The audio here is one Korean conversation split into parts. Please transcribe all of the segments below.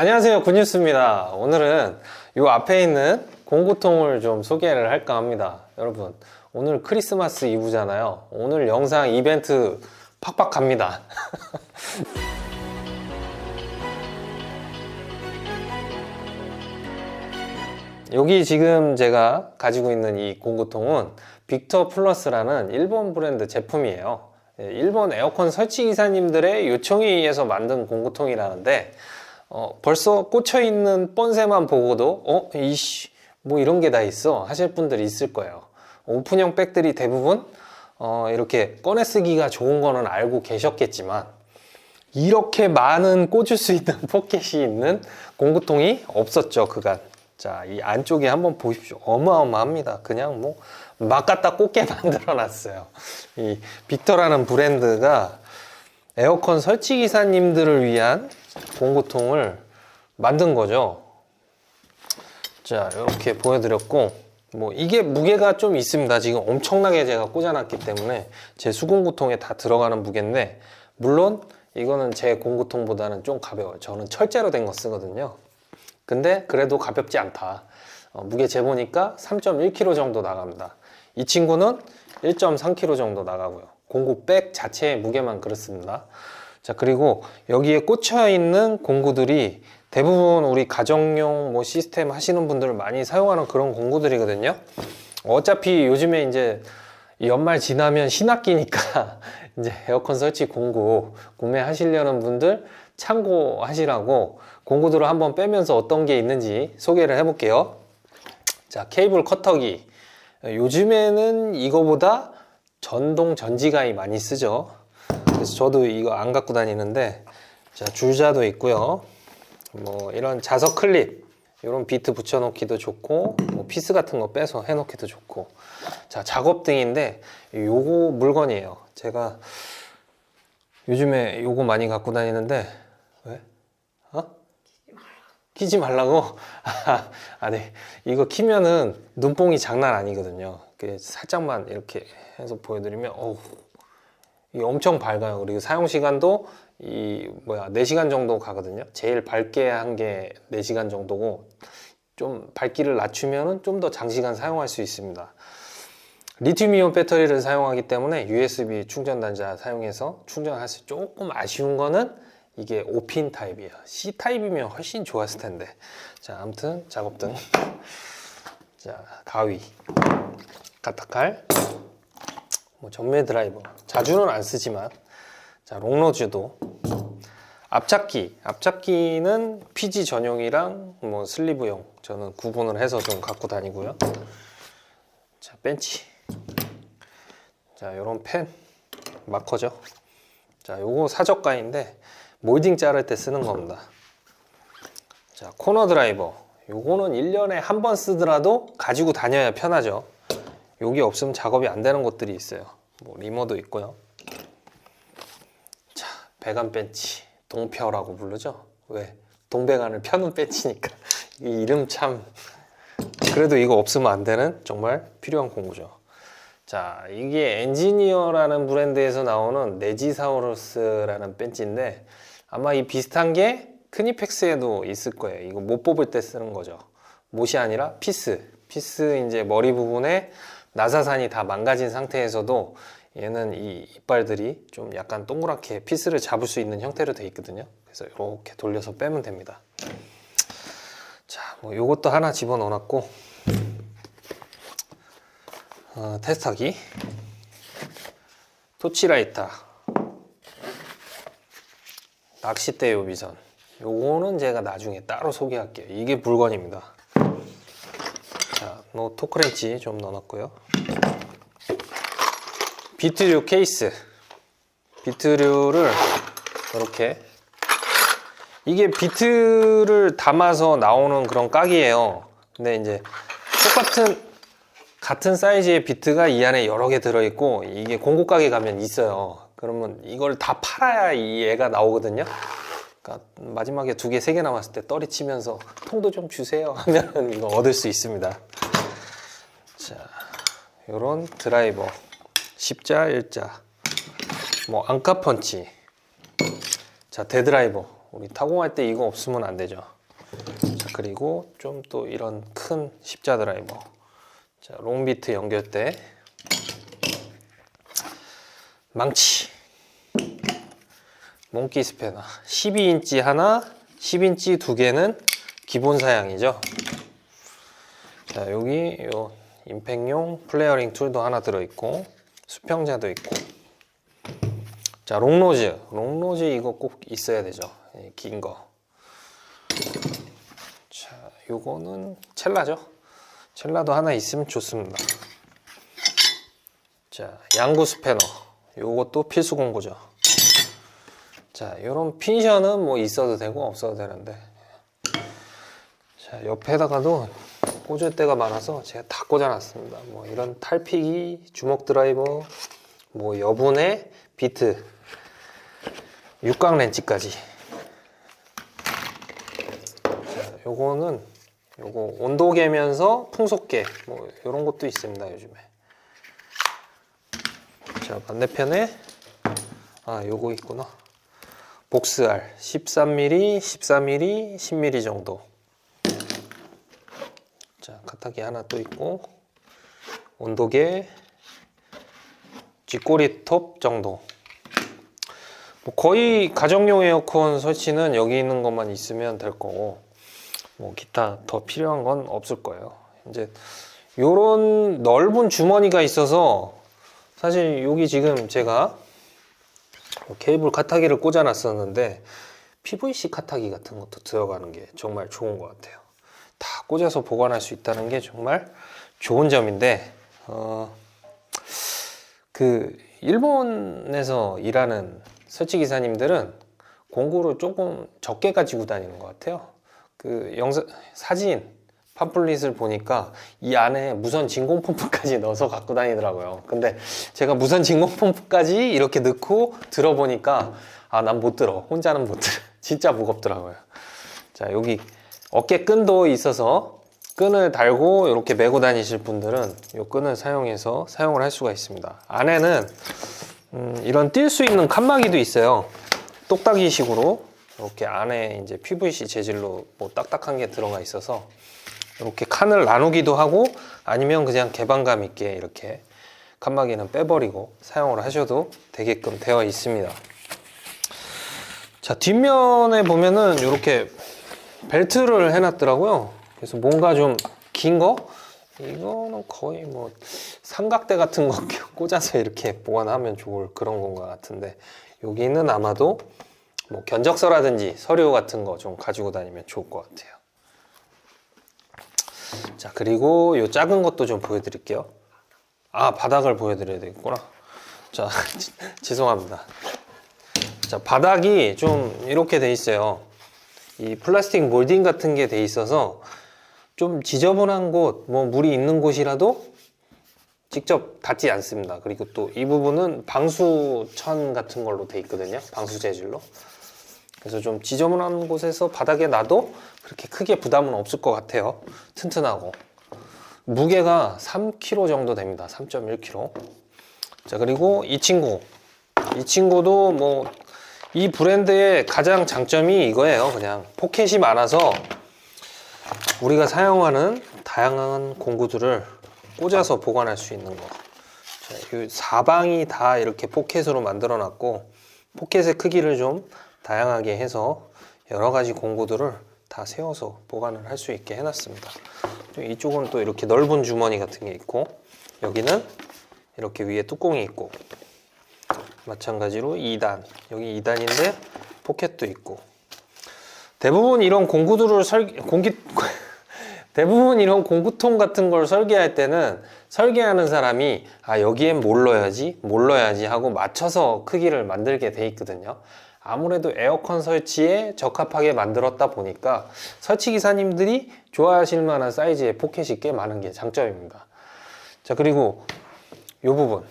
안녕하세요. 굿뉴스입니다. 오늘은 이 앞에 있는 공구통을 좀 소개를 할까 합니다. 여러분 오늘 크리스마스 이브잖아요. 오늘 영상 이벤트 팍팍 갑니다. 여기 지금 제가 가지고 있는 이 공구통은 빅터 플러스라는 일본 브랜드 제품이에요. 예, 일본 에어컨 설치 기사님들의 요청에 의해서 만든 공구통이라는데 어, 벌써 꽂혀 있는 번새만 보고도 어 이씨 뭐 이런 게 다 있어 하실 분들이 있을 거예요. 오픈형 백들이 대부분 어, 이렇게 꺼내 쓰기가 좋은 거는 알고 계셨겠지만 이렇게 많은 꽂을 수 있는 포켓이 있는 공구통이 없었죠 그간. 자, 이 안쪽에 한번 보십시오. 어마어마합니다. 그냥 뭐, 막 갖다 꽂게 만들어 놨어요. 이 빅터라는 브랜드가 에어컨 설치 기사님들을 위한 공구통을 만든 거죠. 자, 이렇게 보여드렸고, 뭐, 이게 무게가 좀 있습니다. 지금 엄청나게 제가 꽂아놨기 때문에 제 수공구통에 다 들어가는 무게인데, 물론 이거는 제 공구통보다는 좀 가벼워요. 저는 철제로 된 거 쓰거든요. 근데 그래도 가볍지 않다. 어, 무게 재보니까 3.1kg 정도 나갑니다. 이 친구는 1.3kg 정도 나가고요. 공구 백 자체의 무게만 그렇습니다. 자, 그리고 여기에 꽂혀 있는 공구들이 대부분 우리 가정용 뭐 시스템 하시는 분들 많이 사용하는 그런 공구들이거든요. 어차피 요즘에 이제 연말 지나면 신학기니까 이제 에어컨 설치 공구 구매하시려는 분들 참고하시라고 공구들을 한번 빼면서 어떤 게 있는지 소개를 해볼게요. 자, 케이블 커터기. 요즘에는 이거보다 전동 전지가이 많이 쓰죠. 그래서 저도 이거 안 갖고 다니는데, 자, 줄자도 있고요. 뭐, 이런 자석 클립. 이런 비트 붙여놓기도 좋고, 뭐 피스 같은 거 빼서 해놓기도 좋고. 자, 작업등인데, 요거 물건이에요. 제가 요즘에 요거 많이 갖고 다니는데, 왜? 어? 키지 말라고? 아, 네. 이거 키면은 눈뽕이 장난 아니거든요. 그 살짝만 이렇게 해서 보여드리면, 어우, 이게 엄청 밝아요. 그리고 사용 시간도 이 뭐야 4시간 정도 가거든요. 제일 밝게 한 게 4시간 정도고 좀 밝기를 낮추면은 좀 더 장시간 사용할 수 있습니다. 리튬이온 배터리를 사용하기 때문에 USB 충전 단자 사용해서 충전할 수 조금 아쉬운 거는 이게 5핀 타입이에요. C 타입이면 훨씬 좋았을 텐데. 자, 아무튼 작업 등. 자, 가위. 가타칼. 뭐 전매 드라이버. 자주는 안 쓰지만. 자, 롱로즈도. 앞잡기. 앞잡기는 PG 전용이랑 뭐 슬리브용. 저는 구분을 해서 좀 갖고 다니고요. 자, 벤치. 자, 요런 펜. 마커죠. 자, 요거 사적가인데 몰딩 자를 때 쓰는 겁니다. 자, 코너 드라이버. 요거는 1년에 한 번 쓰더라도 가지고 다녀야 편하죠. 여기 없으면 작업이 안 되는 것들이 있어요. 뭐 리모도 있고요. 자, 배관 벤치. 동표라고 부르죠. 왜? 동배관을 펴는 벤치니까. 이 이름 참 그래도 이거 없으면 안 되는 정말 필요한 공구죠. 자, 이게 엔지니어라는 브랜드에서 나오는 네지사우루스라는 벤치인데 아마 이 비슷한 게 크니펙스에도 있을 거예요. 이거 못 뽑을 때 쓰는 거죠. 못이 아니라 피스. 피스 이제 머리 부분에 나사산이 다 망가진 상태에서도 얘는 이 이빨들이 좀 약간 동그랗게 피스를 잡을 수 있는 형태로 되어 있거든요. 그래서 이렇게 돌려서 빼면 됩니다. 자, 뭐 요것도 하나 집어넣어 놨고 어, 테스터기. 토치라이터. 낚싯대 요비선. 요거는 제가 나중에 따로 소개할게요. 이게 물건입니다 자, 뭐 토크렌치 좀 넣어놨고요. 비트류 케이스. 비트류를 이렇게. 이게 비트를 담아서 나오는 그런 깍이에요. 근데 이제 똑같은 같은 사이즈의 비트가 이 안에 여러 개 들어있고 이게 공구 가게 가면 있어요. 그러면 이걸 다 팔아야 이 애가 나오거든요. 그러니까 마지막에 두 개, 세 개 남았을 때 떨이 치면서 통도 좀 주세요 하면 이거 얻을 수 있습니다. 자, 요런 드라이버 십자, 일자 뭐 안카 펀치 자, 대드라이버 우리 타공할 때 이거 없으면 안 되죠. 자, 그리고 좀 또 이런 큰 십자 드라이버. 자, 롱비트 연결대. 망치. 몽키 스패너. 12인치 하나, 10인치 두 개는 기본 사양이죠. 자, 여기 요 임팩용 플레어링 툴도 하나 들어있고, 수평자도 있고. 자, 롱로즈. 롱로즈 이거 꼭 있어야 되죠. 예, 긴 거. 자, 요거는 첼라죠. 첼라도 하나 있으면 좋습니다. 자, 양구 스패너. 요것도 필수 공구죠. 자, 요런 핀션은 뭐 있어도 되고 없어도 되는데. 자, 옆에다가도 꽂을 데가 많아서 제가 다 꽂아놨습니다. 뭐 이런 탈피기, 주먹 드라이버, 뭐 여분의 비트, 육각 렌치까지. 자, 요거는 요거 온도계면서 풍속계 뭐 이런 것도 있습니다 요즘에. 자 반대편에 아 요거 있구나. 복스알 13mm, 14mm, 10mm 정도. 자 카타기 하나 또 있고 온도계 쥐꼬리 톱 정도. 뭐 거의 가정용 에어컨 설치는 여기 있는 것만 있으면 될 거고 뭐 기타 더 필요한 건 없을 거예요. 이제 요런 넓은 주머니가 있어서 사실 여기 지금 제가 케이블 카타기를 꽂아 놨었는데 PVC 카타기 같은 것도 들어가는 게 정말 좋은 것 같아요. 다 꽂아서 보관할 수 있다는 게 정말 좋은 점인데 어, 그 일본에서 일하는 설치 기사님들은 공구를 조금 적게 가지고 다니는 것 같아요. 그 영상 사진 팜플릿을 보니까 이 안에 무선 진공 펌프까지 넣어서 갖고 다니더라고요. 근데 제가 무선 진공 펌프까지 이렇게 넣고 들어보니까 아 난 못 들어. 혼자는 못 들어. 진짜 무겁더라고요. 자 여기 어깨 끈도 있어서 끈을 달고 이렇게 메고 다니실 분들은 이 끈을 사용해서 사용을 할 수가 있습니다. 안에는 음, 이런 뛸 수 있는 칸막이도 있어요. 똑딱이 식으로 이렇게 안에 이제 PVC 재질로 뭐 딱딱한 게 들어가 있어서 이렇게 칸을 나누기도 하고 아니면 그냥 개방감 있게 이렇게 칸막이는 빼버리고 사용을 하셔도 되게끔 되어 있습니다. 자 뒷면에 보면은 이렇게 벨트를 해놨더라고요. 그래서 뭔가 좀 긴 거? 이거는 거의 뭐 삼각대 같은 거 꽂아서 이렇게 보관하면 좋을 그런 건가 같은데 여기는 아마도 뭐 견적서라든지 서류 같은 거 좀 가지고 다니면 좋을 것 같아요. 자 그리고 이 작은 것도 좀 보여드릴게요. 아 바닥을 보여드려야 되겠구나. 자 죄송합니다. 자 바닥이 좀 이렇게 돼 있어요. 이 플라스틱 몰딩 같은 게 돼 있어서 좀 지저분한 곳, 뭐 물이 있는 곳이라도 직접 닿지 않습니다. 그리고 또 이 부분은 방수천 같은 걸로 돼 있거든요. 방수 재질로. 그래서 좀 지저분한 곳에서 바닥에 놔도 그렇게 크게 부담은 없을 것 같아요. 튼튼하고. 무게가 3kg 정도 됩니다. 3.1kg. 자, 그리고 이 친구. 이 친구도 뭐, 이 브랜드의 가장 장점이 이거예요. 그냥 포켓이 많아서 우리가 사용하는 다양한 공구들을 꽂아서 보관할 수 있는 거. 자, 이 사방이 다 이렇게 포켓으로 만들어 놨고, 포켓의 크기를 좀 다양하게 해서 여러 가지 공구들을 다 세워서 보관을 할 수 있게 해놨습니다. 이쪽은 또 이렇게 넓은 주머니 같은 게 있고, 여기는 이렇게 위에 뚜껑이 있고, 마찬가지로 2단. 여기 2단인데 포켓도 있고. 대부분 이런 공구들을 설, 공기, 대부분 이런 공구통 같은 걸 설계할 때는 설계하는 사람이 아 여기엔 뭘 넣어야지 뭘 넣어야지 하고 맞춰서 크기를 만들게 돼 있거든요 아무래도 에어컨 설치에 적합하게 만들었다 보니까 설치 기사님들이 좋아하실 만한 사이즈의 포켓이 꽤 많은 게 장점입니다 자 그리고 이 부분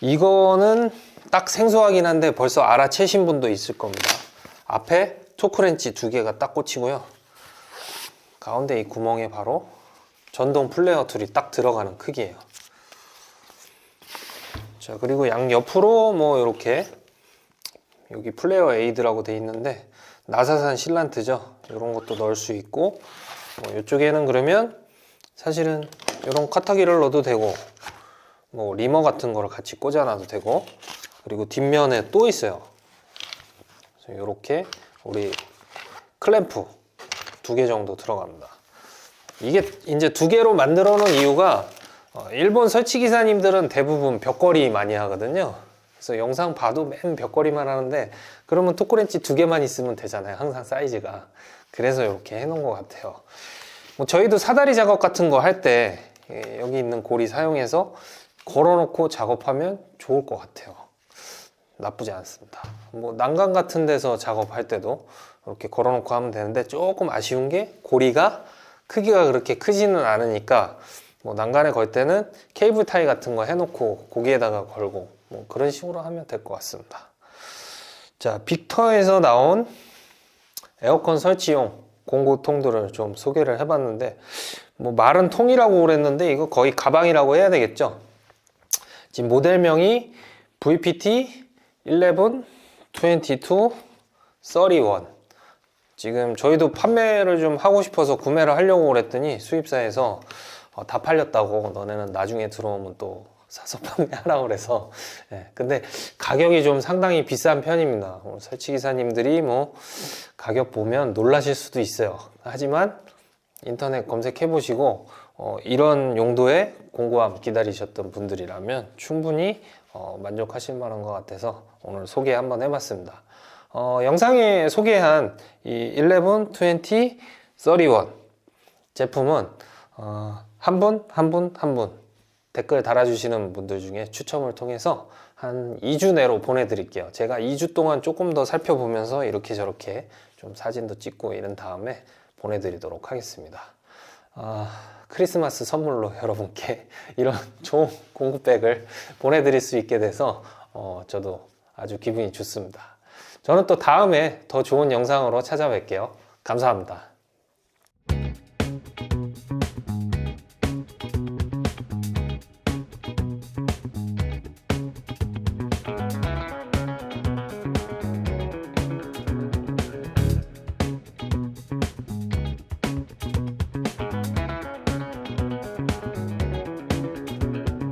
이거는 딱 생소하긴 한데 벌써 알아채신 분도 있을 겁니다 앞에 토크렌치 두 개가 딱 꽂히고요 가운데 이 구멍에 바로 전동 플레어 툴이 딱 들어가는 크기예요. 자 그리고 양 옆으로 뭐 이렇게 여기 플레이어 에이드라고 돼 있는데 나사산 실란트죠. 이런 것도 넣을 수 있고 뭐 이쪽에는 그러면 사실은 이런 카타기를 넣어도 되고 뭐 리머 같은 거를 같이 꽂아놔도 되고 그리고 뒷면에 또 있어요. 이렇게 우리 클램프 두 개 정도 들어갑니다. 이게 이제 두 개로 만들어 놓은 이유가 어, 일본 설치 기사님들은 대부분 벽걸이 많이 하거든요. 그래서 영상 봐도 맨 벽걸이만 하는데 그러면 토크렌치 두 개만 있으면 되잖아요. 항상 사이즈가. 그래서 이렇게 해놓은 것 같아요. 뭐 저희도 사다리 작업 같은 거 할 때 여기 있는 고리 사용해서 걸어놓고 작업하면 좋을 것 같아요. 나쁘지 않습니다. 뭐 난간 같은 데서 작업할 때도 이렇게 걸어놓고 하면 되는데 조금 아쉬운 게 고리가 크기가 그렇게 크지는 않으니까 뭐 난간에 걸 때는 케이블 타이 같은 거 해놓고 고기에다가 걸고 뭐 그런 식으로 하면 될 것 같습니다. 자, 빅터에서 나온 에어컨 설치용 공구 통들을 좀 소개를 해봤는데 뭐 말은 통이라고 그랬는데 이거 거의 가방이라고 해야 되겠죠. 지금 모델명이 VPT 11, 22, 31. 지금 저희도 판매를 좀 하고 싶어서 구매를 하려고 그랬더니 수입사에서 어, 다 팔렸다고 너네는 나중에 들어오면 또 사서 판매하라고 그래서. 예, 근데 가격이 좀 상당히 비싼 편입니다. 설치기사님들이 뭐 가격 보면 놀라실 수도 있어요. 하지만 인터넷 검색해 보시고 어, 이런 용도의 공구함 기다리셨던 분들이라면 충분히 어, 만족하실 만한 것 같아서 오늘 소개 한번 해봤습니다 어, 영상에 소개한 이 11, 20, 31 제품은 어, 한 분, 한 분, 한 분 댓글 달아주시는 분들 중에 추첨을 통해서 한 2주 내로 보내드릴게요. 제가 2주 동안 조금 더 살펴보면서 이렇게 저렇게 좀 사진도 찍고 이런 다음에 보내드리도록 하겠습니다. 아, 크리스마스 선물로 여러분께 이런 좋은 공구백을 보내드릴 수 있게 돼서 어, 저도 아주 기분이 좋습니다. 저는 또 다음에 더 좋은 영상으로 찾아뵐게요. 감사합니다.